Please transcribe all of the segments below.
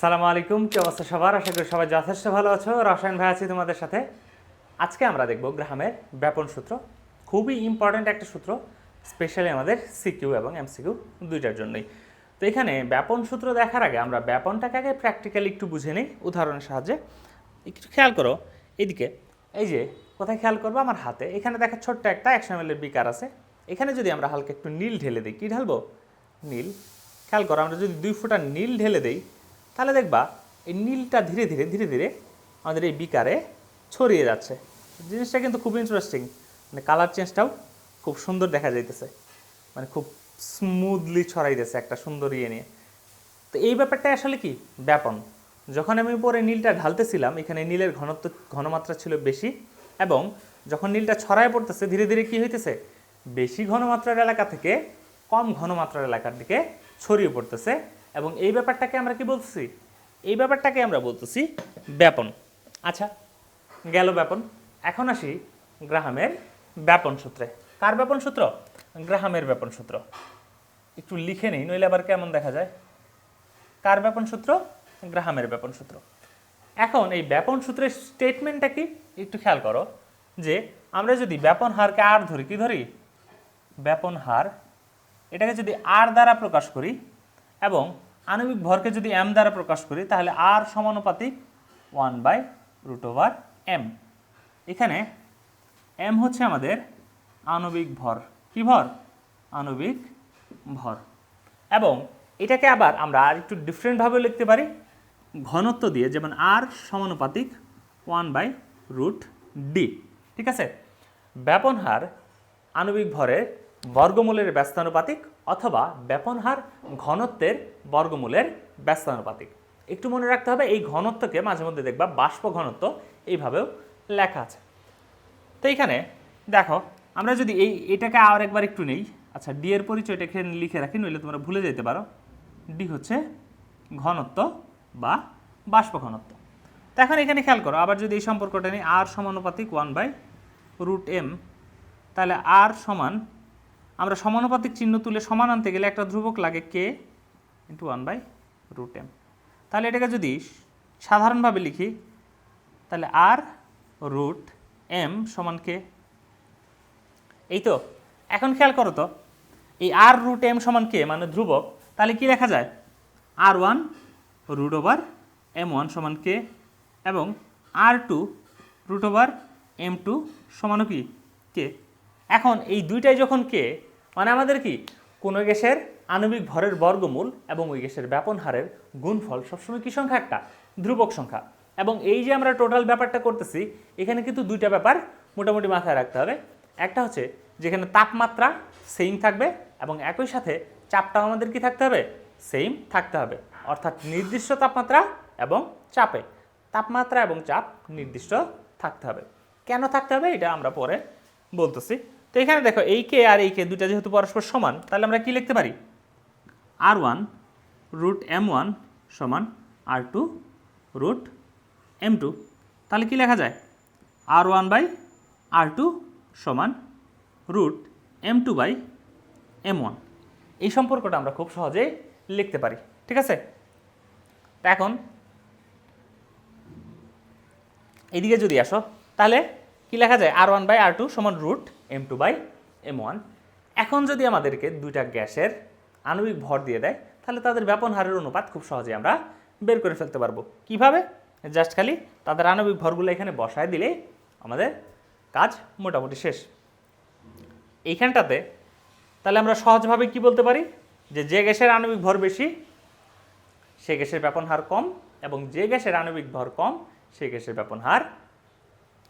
সালামু আলাইকুম, কি অবস্থা সবার? আশা করি সবাই যথেষ্ট ভালো আছো। রসায়ন ভাই, আছি তোমাদের সাথে। আজকে আমরা দেখব গ্রাহামের ব্যাপন সূত্র। খুবই ইম্পর্ট্যান্ট একটা সূত্র স্পেশালি আমাদের সিকিউ এবং এমসিকিউ দুইটার জন্যই। তো এখানে ব্যাপন সূত্র দেখার আগে আমরা ব্যাপনটাকে আগে প্র্যাকটিক্যালি একটু বুঝে নিই, উদাহরণের সাহায্যে। একটু খেয়াল করো এদিকে এই যে, কোথায় খেয়াল করব? আমার হাতে। এখানে দেখা ছোট্ট একটা একশো এম বিকার আছে। এখানে যদি আমরা হালকা একটু নীল ঢেলে দিই, কী ঢালবো? নীল। খেয়াল করো, আমরা যদি দুই ফোঁটা নীল ঢেলে দিই তাহলে দেখবা, এই নীলটা ধীরে ধীরে ধীরে ধীরে আমাদের এই বিকারে ছড়িয়ে যাচ্ছে। জিনিসটা কিন্তু খুব ইন্টারেস্টিং মানে কালার চেঞ্জটাও খুব সুন্দর দেখা যাইতেছে। মানে খুব স্মুথলি ছড়াইতেছে একটা সুন্দর ইয়ে নিয়ে। তো এই ব্যাপারটা আসলে কি? ব্যাপন। যখন আমি উপরে নীলটা ঢালতেছিলাম, এখানে নীলের ঘনত্ব, ঘনমাত্রা ছিল বেশি এবং যখন নীলটা ছড়ায় পড়তেছে, ধীরে ধীরে কি হইতেছে? বেশি ঘনমাত্রার এলাকা থেকে কম ঘনমাত্রার এলাকার দিকে ছড়িয়ে পড়তেছে। এবং এই ব্যাপারটাকে আমরা কি বলতেছি? এই ব্যাপারটাকে আমরা বলতেছি ব্যাপন। আচ্ছা গেল ব্যাপন। এখন আসি গ্রাহামের ব্যাপন সূত্রে। কার ব্যাপন সূত্র? গ্রাহামের ব্যাপন সূত্র। একটু লিখে নেই, নইলে আবার কেমন দেখা যায়? কার ব্যাপন সূত্র? গ্রাহামের ব্যাপন সূত্র। এখন এই ব্যাপন সূত্রের স্টেটমেন্টটা কি? একটু খেয়াল করো যে আমরা যদি ব্যাপন হারকে আর ধরি, কি ধরি? ব্যাপন হার, এটাকে যদি আর দ্বারা প্রকাশ করি এবং আণবিক ভরকে যদি এম দ্বারা প্রকাশ করি, তাহলে আর সমানুপাতিক one by root over M এখানে এম হচ্ছে আমাদের আণবিক ভর। কি ভর? আণবিক ভর। এবং এটাকে আবার আমরা আর একটু ডিফারেন্টভাবে লিখতে পারি। ঘনত্ব দিয়ে, যেমন আর সমানুপাতিক ওয়ান বাই রুট ডি ঠিক আছে? ব্যাপন হার আণবিক ভরের বর্গমূলের ব্যস্তানুপাতিক অথবা ব্যাপন হার ঘনত্বের বর্গমূলের ব্যস্তানুপাতিক একটু মনে রাখতে হবে, এই ঘনত্বকে মাঝে মধ্যে দেখবা বাষ্প ঘনত্ব এইভাবেও লেখা আছে। তো এইখানে দেখো, আমরা যদি এই, এটাকে আর একবার একটু নেই। আচ্ছা ডি এর পরিচয়টা এখানে লিখে রাখি, নইলে তোমরা ভুলে যেতে পারো। ডি হচ্ছে ঘনত্ব বা বাষ্প ঘনত্ব। তো এখন এখানে খেয়াল করো, আবার যদি এই সম্পর্কটা নিই আর সমানুপাতিক ওয়ান বাই রুট এম তাহলে আর সমান আমরা সমানুপাতিক চিহ্ন তুলে সমান আনতে গেলে একটা ধ্রুবক লাগে K into one by root M তাহলে এটাকে যদি সাধারণভাবে লিখি, তাহলে আর রুট এম সমান কে এই তো, এখন খেয়াল করো তো, এই আর রুট এম সমান কে মানে ধ্রুবক, তাহলে কি লেখা যায়? R one root over M one সমান কে এবং R two root over M two সমানও কি? কে এখন এই দুইটাই যখন কে মানে আমাদের কি? কোনো গ্যাসের আণবিক ভরের বর্গমূল এবং ওই গ্যাসের ব্যাপন হারের গুণফল সবসময় কি সংখ্যা একটা? ধ্রুবক সংখ্যা। এবং এই যে আমরা টোটাল ব্যাপারটা করতেছি, এখানে কিন্তু দুইটা ব্যাপার মোটামুটি মাথায় রাখতে হবে। একটা হচ্ছে যেখানে তাপমাত্রা সেম থাকবে এবং একই সাথে চাপটাও আমাদের কি থাকতে হবে? সেম থাকতে হবে। অর্থাৎ নির্দিষ্ট তাপমাত্রা এবং চাপে। তাপমাত্রা এবং চাপ নির্দিষ্ট থাকতে হবে। কেন থাকতে হবে? এটা আমরা পরে বলতেছি। তো এখানে দেখো এই কে আর এই কে দুটা যেহেতু পরস্পর সমান তাহলে আমরা কি লিখতে পারি? R one root M one সমান R two root M two. তাহলে কি লেখা যায়? R one by R two সমান root M two by M one. এই সম্পর্কটা আমরা খুব সহজেই লিখতে পারি ঠিক আছে? তা এখন এদিকে যদি আসো তাহলে কি লেখা যায়? R one by R two সমান root M two by M one এখন যদি আমাদেরকে দুইটা গ্যাসের আণবিক ভর দিয়ে দেয়, তাহলে তাদের ব্যাপন হারের অনুপাত খুব সহজে আমরা বের করে ফেলতে পারব। কীভাবে? জাস্ট খালি তাদের আণবিক ভরগুলো এখানে বসায় দিলে আমাদের কাজ মোটামুটি শেষ। এইখানটাতে তাহলে আমরা সহজভাবে কি বলতে পারি? যে যে গ্যাসের আণবিক ভর বেশি, সে গ্যাসের ব্যাপন হার কম, এবং যে গ্যাসের আণবিক ভর কম, সে গ্যাসের ব্যাপন হার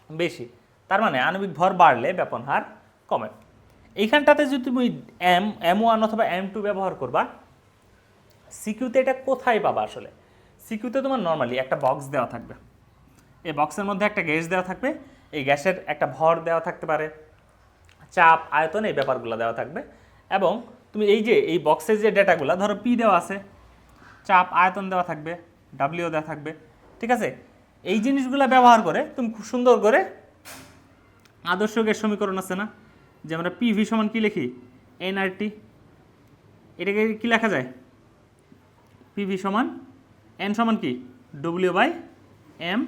বেশি। তার মানে আণবিক ভর বাড়লে ব্যাপন হার কমে। এইখানটাতে যদি তুমি এম এম ওয়ান অথবা এম টু ব্যবহার করবা সিকিউতে এটা কোথায় পাবা আসলে? সিকিউতে তোমার নর্মালি একটা বক্স দেওয়া থাকবে। এই বক্সের মধ্যে একটা গ্যাস দেওয়া থাকবে, এই গ্যাসের একটা ভর দেওয়া থাকতে পারে, চাপ, আয়তন এই ব্যাপারগুলো দেওয়া থাকবে এবং তুমি এই যে, এই বক্সের যে ডেটাগুলো, ধরো পি দেওয়া আছে, চাপ, আয়তন দেওয়া থাকবে ডাব্লিউ দেওয়া থাকবে, ঠিক আছে? এই জিনিসগুলো ব্যবহার করে তুমি খুব সুন্দর করে আদর্শ গ্যাস সমীকরণ আছে না? যে আমরা পিভি সমান কি লিখি? এনআরটি এটাকে কি লেখা যায়? পিভি সমান এন সমান কি? W by M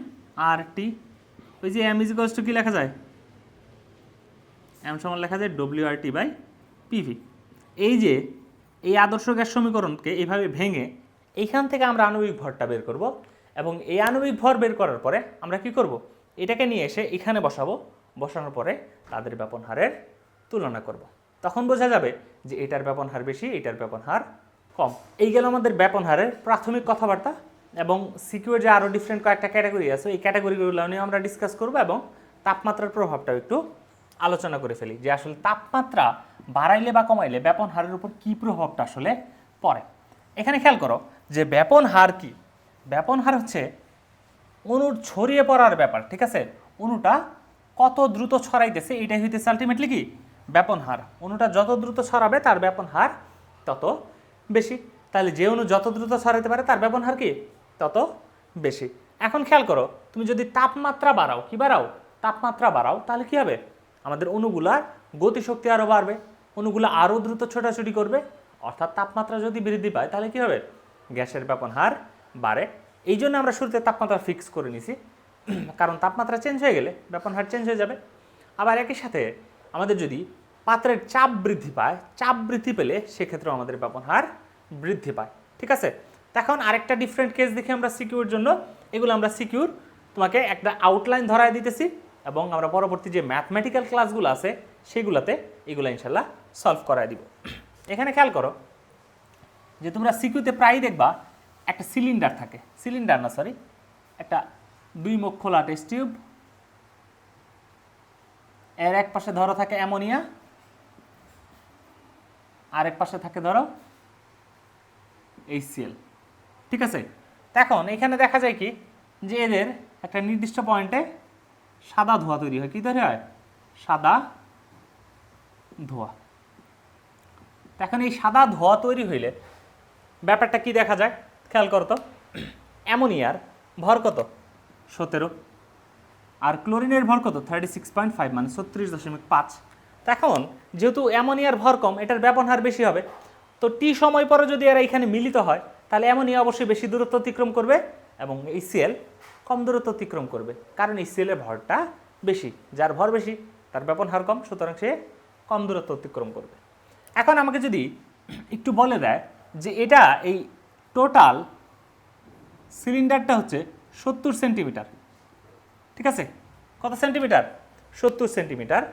R T ওই যে এম ইজিকলস টু কী লেখা যায়? এম সমান লেখা যায় W R T by PV এই যে এই আদর্শ গ্যাস সমীকরণকে এইভাবে ভেঙে এইখান থেকে আমরা আণবিক ভরটা বের করব এবং এই আণবিক ভর বের করার পরে আমরা কি করব? এটাকে নিয়ে এসে এখানে বসাবো। বসানোর পরে তাদের ব্যাপন হারের তুলনা করব। তখন বোঝা যাবে যে এটার ব্যাপন হার বেশি, এটার ব্যাপন হার কম। এই গেল আমাদের ব্যাপন হারের প্রাথমিক কথাবার্তা এবং সিকিউর যে আরও ডিফারেন্ট কয়েকটা ক্যাটাগরি আছে এই ক্যাটাগরিগুলো নিয়ে আমরা ডিসকাস করব এবং তাপমাত্রার প্রভাবটাও একটু আলোচনা করে ফেলি যে আসলে তাপমাত্রা বাড়াইলে বা কমাইলে ব্যাপন হারের উপর কী প্রভাবটা আসলে পড়ে। এখানে খেয়াল করো যে ব্যাপন হার কি? ব্যাপন হার হচ্ছে অণুর ছড়িয়ে পড়ার ব্যাপার, ঠিক আছে? অণুটা কত দ্রুত ছড়াইতেছে এটাই হইতেছে আলটিমেটলি কি? ব্যাপন হার। অণুটা যত দ্রুত ছড়াবে, তার ব্যাপন হার তত বেশি। তাহলে যে অণু যত দ্রুত ছড়াইতে পারে, তার ব্যাপন হার কি? তত বেশি। এখন খেয়াল করো, তুমি যদি তাপমাত্রা বাড়াও, কি বাড়াও? তাপমাত্রা বাড়াও, তাহলে কি হবে? আমাদের অণুগুলার গতিশক্তি আরও বাড়বে, অণুগুলো আরও দ্রুত ছোটাছুটি করবে। অর্থাৎ তাপমাত্রা যদি বৃদ্ধি পায়, তাহলে কি হবে? গ্যাসের ব্যাপন হার বাড়ে। এই জন্য আমরা শুরুতে তাপমাত্রা ফিক্স করে নিছি। কারণ তাপমাত্রা চেঞ্জ হয়ে গেলে ব্যাপন হার চেঞ্জ হয়ে যাবে। আবার একই সাথে আমাদের যদি পাত্রের চাপ বৃদ্ধি পায়, চাপ বৃদ্ধি পেলে সেক্ষেত্রেও আমাদের ব্যাপন হার বৃদ্ধি পায়। ঠিক আছে? এখন আরেকটা ডিফারেন্ট কেস দেখি আমরা সিকিউর জন্য। এগুলো আমরা সিকিউর তোমাকে একটা আউটলাইন ধরায় দিতেছি এবং আমরা পরবর্তী যে ম্যাথমেটিক্যাল ক্লাসগুলো আছে সেগুলোতে এগুলো ইনশাল্লাহ সলভ করায় দিব। এখানে খেয়াল করো যে তোমরা সিকিউতে প্রায়ই দেখবা একটা সিলিন্ডার থাকে। সিলিন্ডার না সরি একটা দুই মুখ খোলা টেস্ট টিউব এর এক পাশে ধরো থাকে অ্যামোনিয়া, আর এক পাশে থাকে ধরো এইচসিএল ঠিক আছে? এখন এখানে দেখা যায় কি, যে এদের একটা নির্দিষ্ট পয়েন্টে সাদা ধোঁয়া তৈরি হয়। কি তৈরি হয়? সাদা ধোঁয়া। এখন এই সাদা ধোঁয়া তৈরি হইলে ব্যাপারটা কি দেখা যায়? খেয়াল করতো অ্যামোনিয়ার ভর কত? সতেরো। আর ক্লোরিনের ভর কত? থার্টি সিক্স পয়েন্ট ফাইভ মানে ছত্রিশ দশমিক পাঁচ। এখন, যেহেতু অ্যামোনিয়ার ভর কম, এটার ব্যাপন হার বেশি হবে, তো টি সময় পরে যদি এরা এখানে মিলিত হয়, তাহলে অ্যামোনিয়া অবশ্যই বেশি দূরত্ব অতিক্রম করবে এবং এই সিএল কম দূরত্ব অতিক্রম করবে। কারণ এই সিএলের ভরটা বেশি। যার ভর বেশি, তার ব্যাপন হার কম, সুতরাং সে কম দূরত্ব অতিক্রম করবে। এখন আমাকে যদি একটু বলে দেয় যে এটা এই টোটাল সিলিন্ডারটা হচ্ছে সত্তর সেন্টিমিটার। ঠিক আছে? কত সেন্টিমিটার? সত্তর সেন্টিমিটার।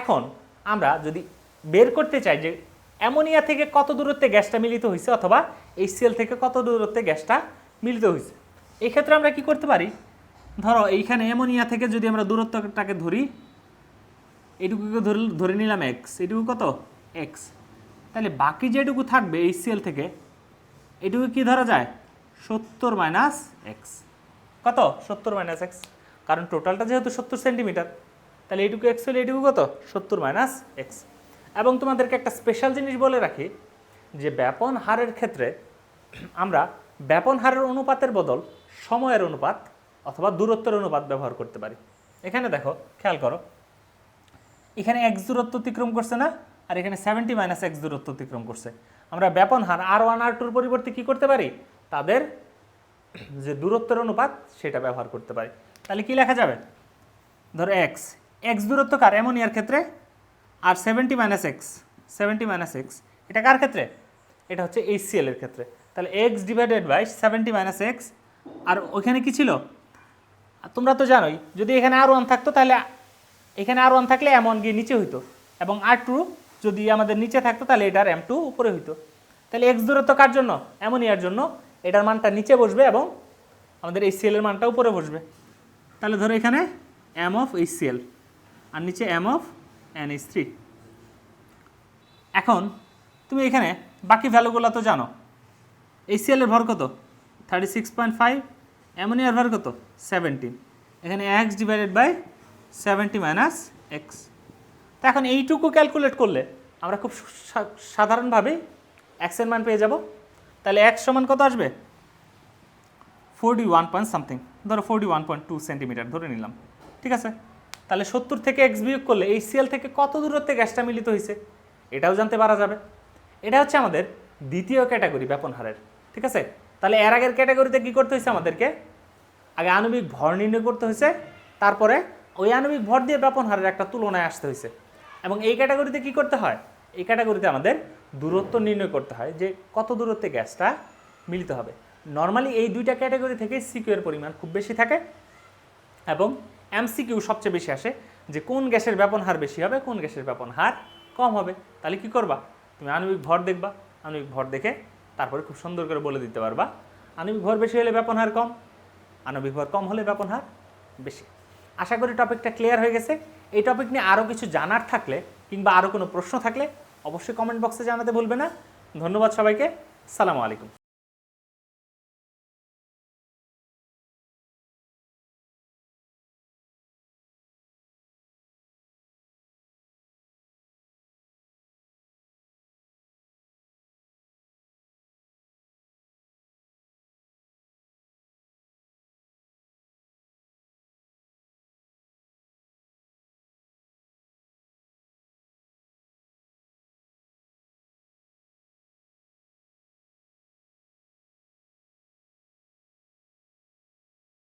এখন আমরা যদি বের করতে চাই যে অ্যামোনিয়া থেকে কত দূরত্বে গ্যাসটা মিলিত হয়েছে অথবা এই সেল থেকে কত দূরত্বে গ্যাসটা মিলিত হয়েছে এই ক্ষেত্রে আমরা কি করতে পারি? ধরো এইখানে অ্যামোনিয়া থেকে যদি আমরা দূরত্বটাকে ধরি, এইটুকুকে ধরে ধরে নিলাম এক্স এটুকু কত? এক্স তাহলে বাকি যেটুকু থাকবে এই সেল থেকে, এটুকু কি ধরা যায়? সত্তর মাইনাস এক্স কত? সত্তর মাইনাস এক্স কারণ টোটালটা যেহেতু সত্তর সেন্টিমিটার তাহলে এইটুকু এক্স হলে এইটুকু কত? সত্তর মাইনাস এক্স এবং তোমাদেরকে একটা স্পেশাল জিনিস বলে রাখি, যে ব্যাপন হারের ক্ষেত্রে আমরা ব্যাপন হারের অনুপাতের বদল সময়ের অনুপাত অথবা দূরত্বের অনুপাত ব্যবহার করতে পারি। এখানে দেখো, খেয়াল করো। এখানে এক্স দূরত্ব অতিক্রম করছে না, আর এখানে সেভেন্টি মাইনাস এক্স দূরত্ব অতিক্রম করছে। আমরা ব্যাপন হার আর ওয়ান আর টুর পরিবর্তে কী করতে পারি? তাদের যে দূরত্বের অনুপাত সেটা ব্যবহার করতে পারি। তাহলে কি লেখা যাবে? ধরো এক্স এক্স দূরত্ব কার? অ্যামোনিয়ার ক্ষেত্রে। আর seventy minus X seventy minus X এটা কার ক্ষেত্রে? এটা হচ্ছে এইচসিএল এর ক্ষেত্রে। তাহলে X divided by seventy minus X আর ওইখানে কি ছিল? তোমরা তো জানোই, যদি এখানে আর ওয়ান থাকতো তাহলে এখানে আর ওয়ান থাকলে এম ওয়ান গিয়ে নিচে হইতো। এবং আর টু যদি আমাদের নিচে থাকতো তাহলে এটার এম টু উপরে হইতো। তাহলে এক্স দূরত্ব কার জন্য? অ্যামোনিয়ার জন্য। এটার মানটা নিচে বসবে এবং আমাদের এই সিএলের মানটা উপরে বসবে। তাহলে ধরো এখানে এম অফ এইচ সিএল আর নিচে M of N H three এখন তুমি এখানে বাকি ভ্যালুগুলো তো জানো। এই সিএলের ভর কত? থার্টি সিক্স পয়েন্ট ফাইভ অ্যামোনিয়ার ভর কত? সেভেন্টিন এখানে X divided by seventy minus X তো এখন এইটুকু ক্যালকুলেট করলে আমরা খুব সা- সাধারণভাবেই এক্সের মান পেয়ে যাব। তাহলে এক্স সমান কত আসবে? ফোরটি ওয়ান পয়েন্ট সামথিং ধরো forty one point two centimetre ধরে নিলাম। ঠিক আছে? তাহলে সত্তর থেকে এক্স বিয়োগ করলে এই সিএল থেকে কত দূরত্বে গ্যাসটা মিলিত হয়েছে? এটাও জানতে পারা যাবে। এটা হচ্ছে আমাদের দ্বিতীয় ক্যাটাগরি ব্যাপন হারের। ঠিক আছে? তাহলে এর আগের ক্যাটাগরিতে কী করতে হয়েছে আমাদেরকে? আগে আণবিক ভর নির্ণয় করতে হয়েছে। তারপরে ওই আণবিক ভর দিয়ে ব্যাপন হারের একটা তুলনায় আসতে হয়েছে। এবং এই ক্যাটাগরিতে কি করতে হয়? এই ক্যাটাগরিতে আমাদের দূরত্ব নির্ণয় করতে হয় যে কত দূরত্বে গ্যাসটা মিলিত হবে। নর্মালি এই দুইটা ক্যাটাগরি থেকে সিকিউ এর পরিমাণ খুব বেশি থাকে এবং এমসিকিউ সবচেয়ে বেশি আসে যে কোন গ্যাসের ব্যাপন হার বেশি হবে, কোন গ্যাসের ব্যাপন হার কম হবে। তাহলে কি করবা? তুমি আণবিক ভর দেখবা। আণবিক ভর দেখে তারপরে খুব সুন্দর করে বলে দিতে পারবা। আণবিক ভর বেশি হলে ব্যাপন হার কম, আণবিক ভর কম হলে ব্যাপন হার বেশি। আশা করি টপিকটা ক্লিয়ার হয়ে গেছে। এই টপিক নিয়ে আরও কিছু জানার থাকলে কিংবা আরও কোনো প্রশ্ন থাকলে অবশ্যই কমেন্ট বক্সে জানাতে ভুলবে না। ধন্যবাদ সবাইকে। সালামু আলাইকুম।